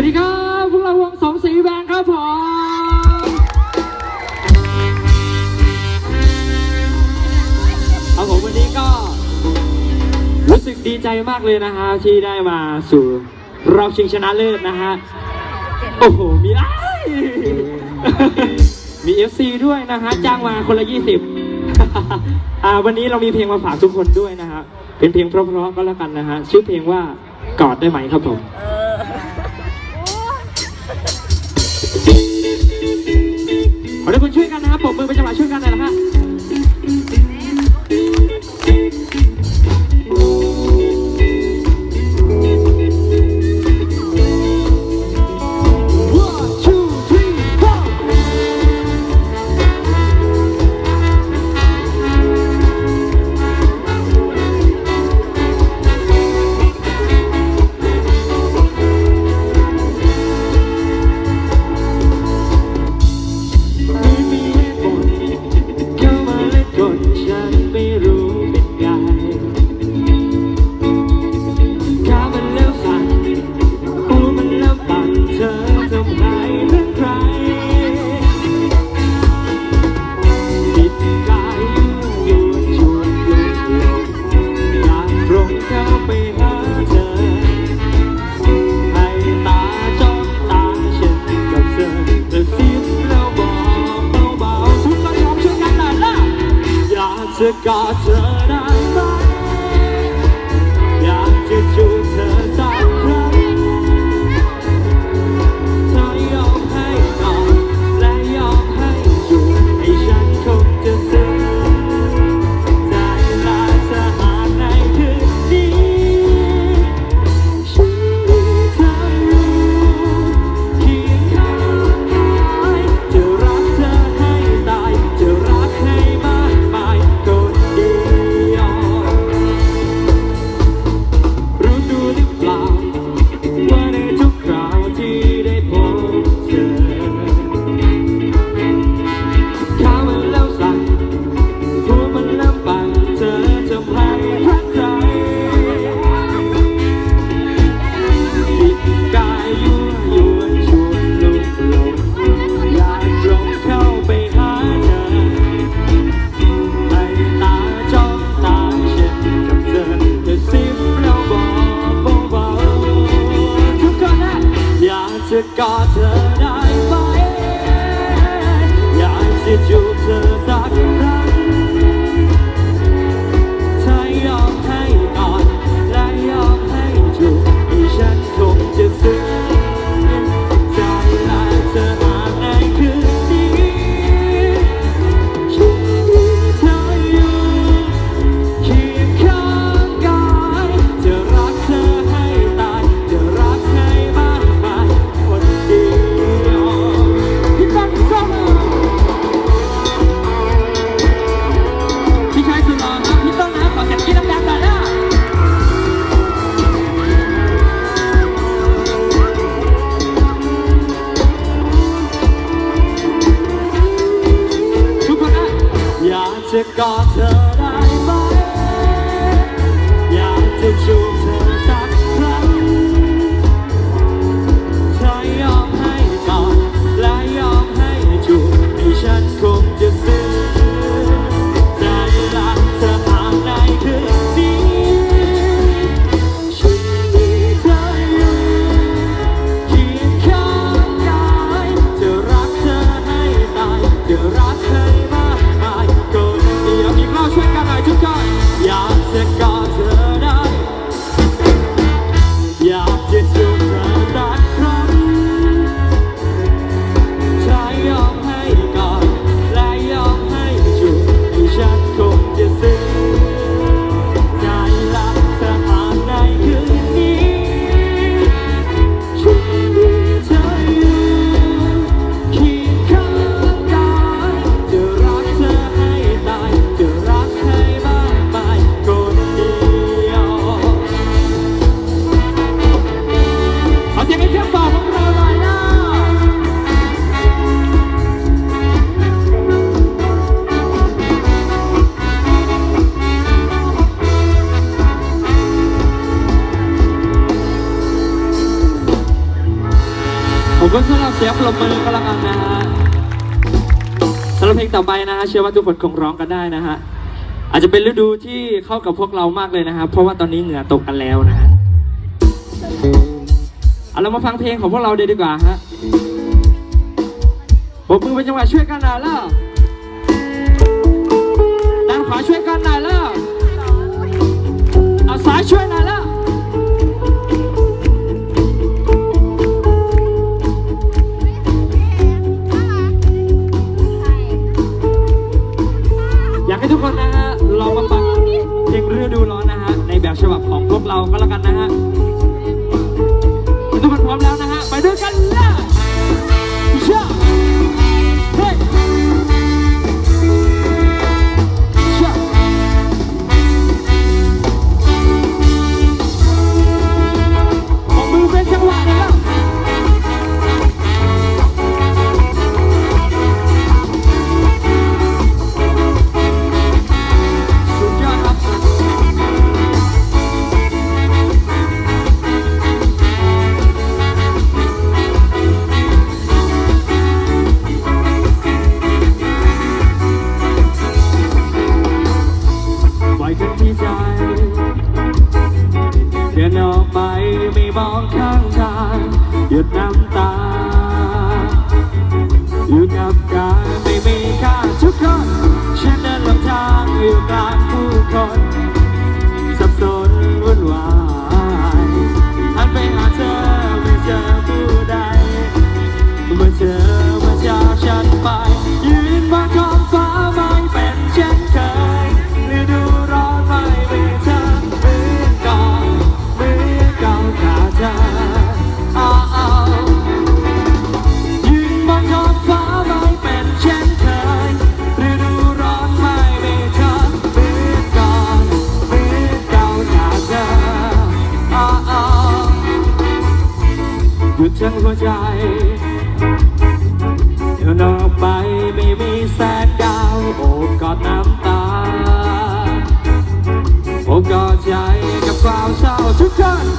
วัสดีครับพวกเราวงสมศรีแบงครับผมครับผมวันนี้ก็ รู้สึกดีใจมากเลยนะฮะที่ได้มาสู่รอบชิงชนะเลิศนะฮะ โอ้โห มีไรมีเอ FC ด้วยนะฮะ จ้างมาคนละ 20อ่าวันนี้เรามีเพลงมาฝากทุกคนด้วยนะฮะ เป็นเพลงเพราะๆก็แล้วกันนะฮะ ชื่อเพลงว่ากอดได้ไหมครับผม มาทุกคนช่วยกันนะครับปรบมือเป็นจังหช่วยกันหน่อยนะฮะ to God tonight. จะกอดเธอได้ไหมอยากจะจูบเธอสัก ผมก็สำหรับเสียงปรบมือก็แล้วกันนะฮะสำหรับเพลงต่อไปนะฮะเชื่อว่าทุกคนคงร้องกันได้นะฮะอาจจะเป็นฤดูที่เข้ากับพวกเรามากเลยนะฮะเพราะว่าตอนนี้เหงื่อตกกันแล้วนะฮะเอาเรามาฟังเพลงของพวกเราดีดีกว่าฮะผมมือเป็นจังหวะช่วยกันหน่อยล่วด้านขวาช่วยกันหน่อย done.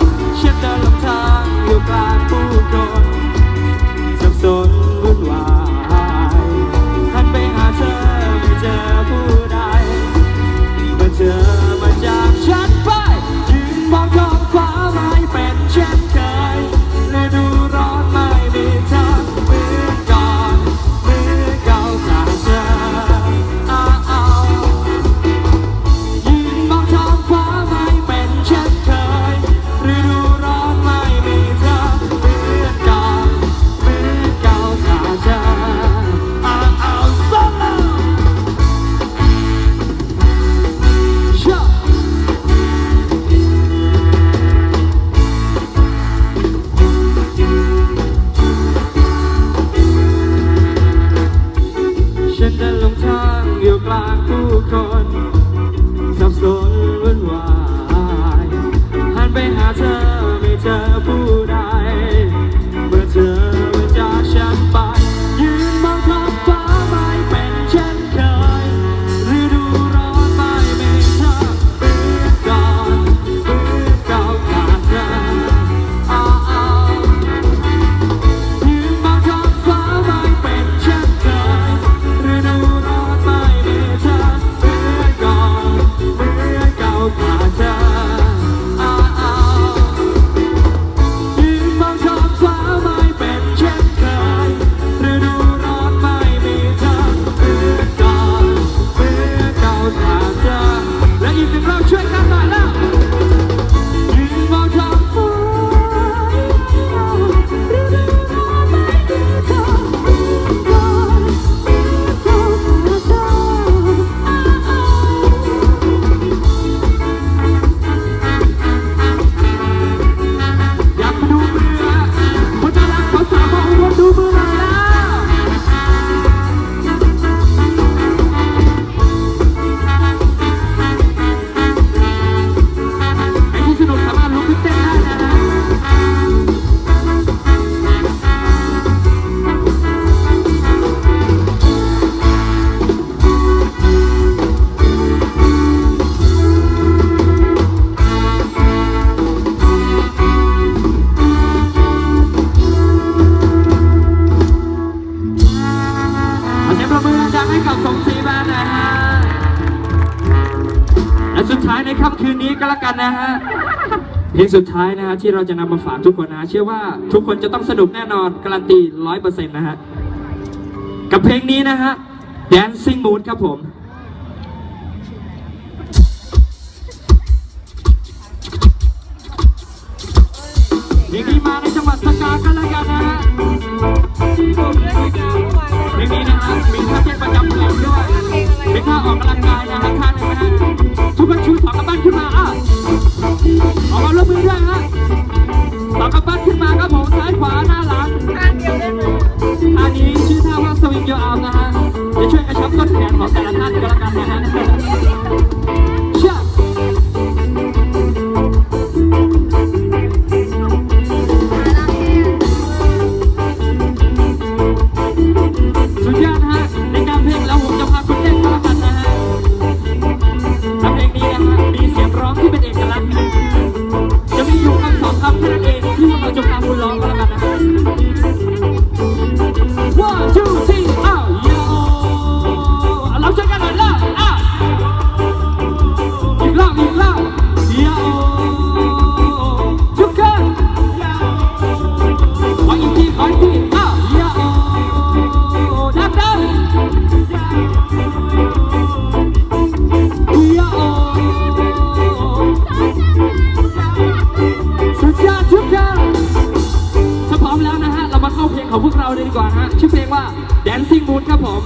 วายหันไปหาเธอไม่เจอผู้ และสุดท้ายในค่ำคืนนี้ก็แล้วกันนะฮะเพลงสุดท้ายนะฮะที่เราจะนำมาฝากทุกคนนะเชื่อว่าทุกคนจะต้องสนุกแน่นอนการันตีร้อยเปอร์เซ็นต์นะฮะกับเพลงนี้นะฮะ Dancing Moon ครับผมเพลงนี้มาในจังหวัดสกากันแล้วกันนะ ไม่มีนะฮะมีท่าเต้นประจำเดือนด้วยมีท่าออกกำลังกายนะฮะท่าหนึ่งนะทุกคนชูสองกรปั้นขึ้นมา ว่า Dancing Mood ครับผม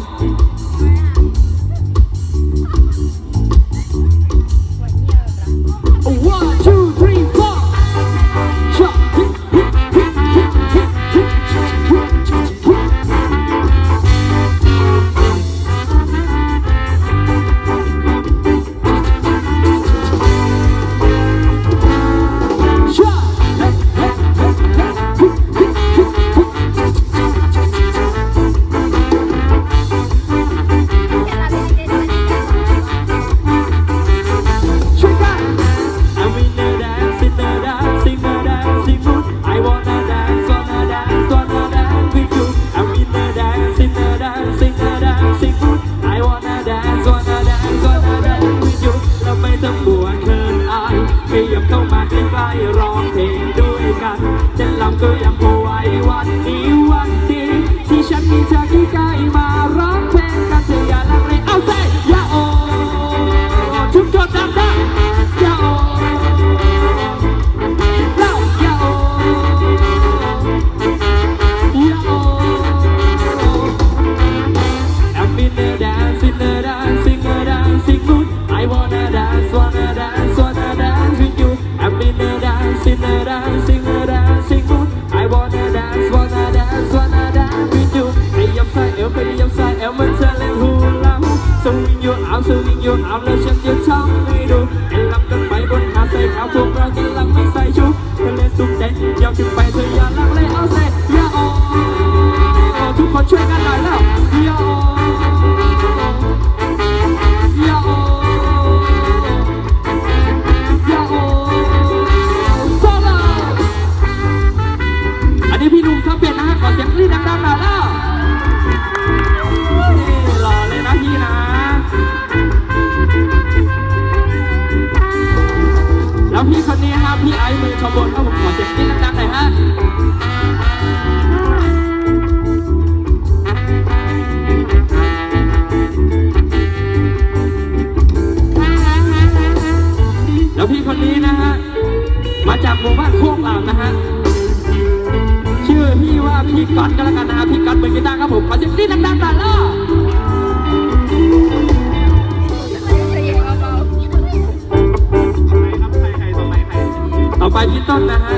พี่ต้นนะฮะ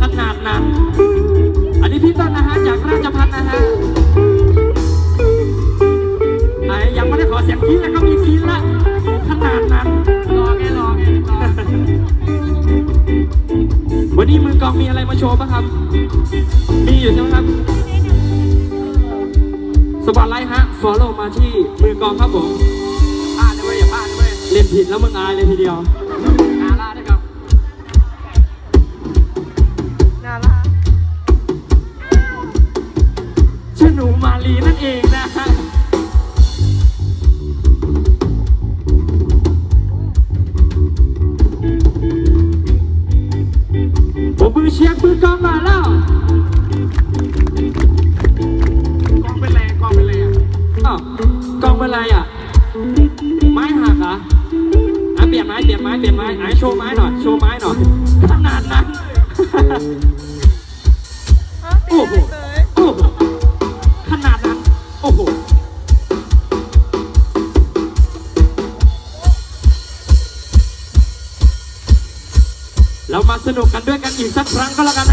ขนาดนั้น อันนี้พี่ต้นนะฮะจากราชพัฒนะฮะไอ้ยังไม่ได้ขอเสียงพี่แล้วก็มีพี่ละขนาดนั้นรอไงรอไงวันนี้มือกองมีอะไรมาโชว์ป่ะครับ มีอยู่ใช่ไหมครับสวัสดีฮะฟอลโล่มาที่มือกองครับผมอ่านด้วยอย่าพลาดด้วยเล่นผิดแล้วมึงอายเลยทีเดียว ก